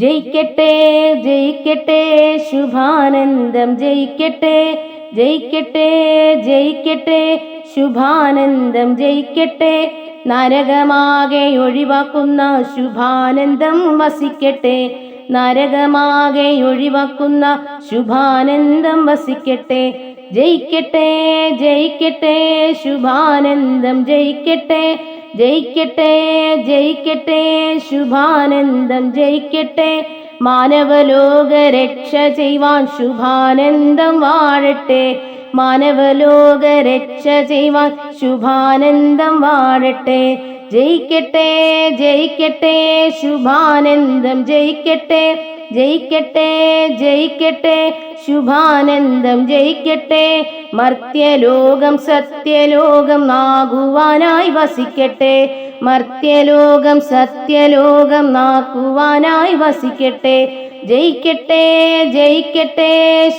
ജയിക്കട്ടെ ജയിക്കട്ടെ ശുഭാനന്ദം ജയിക്കട്ടെ ജയിക്കട്ടെ ജയിക്കട്ടെ ശുഭാനന്ദം ജയിക്കട്ടെ. നരകമാകെ ഒഴിവാക്കുന്ന ശുഭാനന്ദം വസിക്കട്ടെ നരകമാകെ ഒഴിവാക്കുന്ന ശുഭാനന്ദം വസിക്കട്ടെ. ജയിക്കട്ടെ ജയിക്കട്ടെ ശുഭാനന്ദം ജയിക്കട്ടെ ജയിക്കട്ടെ ജയിക്കട്ടെ ശുഭാനന്ദം ജയിക്കട്ടെ. മാനവലോക രക്ഷ ചെയ്യുവാൻ ശുഭാനന്ദം വാഴട്ടെ. മാനവലോക രക്ഷ ചെയ്യുവാൻ ശുഭാനന്ദം വാഴട്ടെ. ജയിക്കട്ടെ ജയിക്കട്ടെ ശുഭാനന്ദം ജയിക്കട്ടെ. ജയിക്കട്ടെ ജയിക്കട്ടെ ശുഭാനന്ദം ജയിക്കട്ടെ. മർത്യലോകം സത്യലോകം നാകുവാനായി വസിക്കട്ടെ. മർത്യലോകം സത്യലോകം നാക്കുവാനായി വസിക്കട്ടെ. ജയിക്കട്ടെ ജയിക്കട്ടെ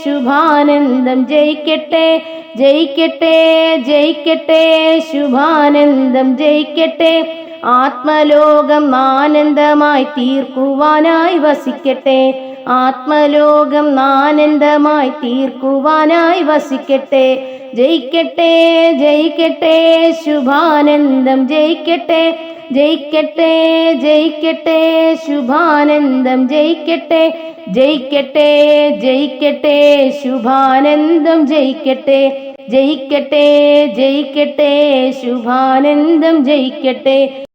ശുഭാനന്ദം ജയിക്കട്ടെ. ജയിക്കട്ടെ ജയിക്കട്ടെ ശുഭാനന്ദം ജയിക്കട്ടെ. ആത്മലോകം ആനന്ദമായി തീർക്കുവാനായി വസിക്കട്ടെ. ആത്മലോകം നാനന്ദമായി തീർക്കുവാനായി വസിക്കട്ടെ. ജയിക്കട്ടെ ജയിക്കട്ടെ ശുഭാനന്ദം ജയിക്കട്ടെ ജയിക്കട്ടെ ജയിക്കട്ടെ ശുഭാനന്ദം ജയിക്കട്ടെ ജയിക്കട്ടെ ജയിക്കട്ടെ ശുഭാനന്ദം ജയിക്കട്ടെ ജയിക്കട്ടെ ജയിക്കട്ടെ ശുഭാനന്ദം ജയിക്കട്ടെ.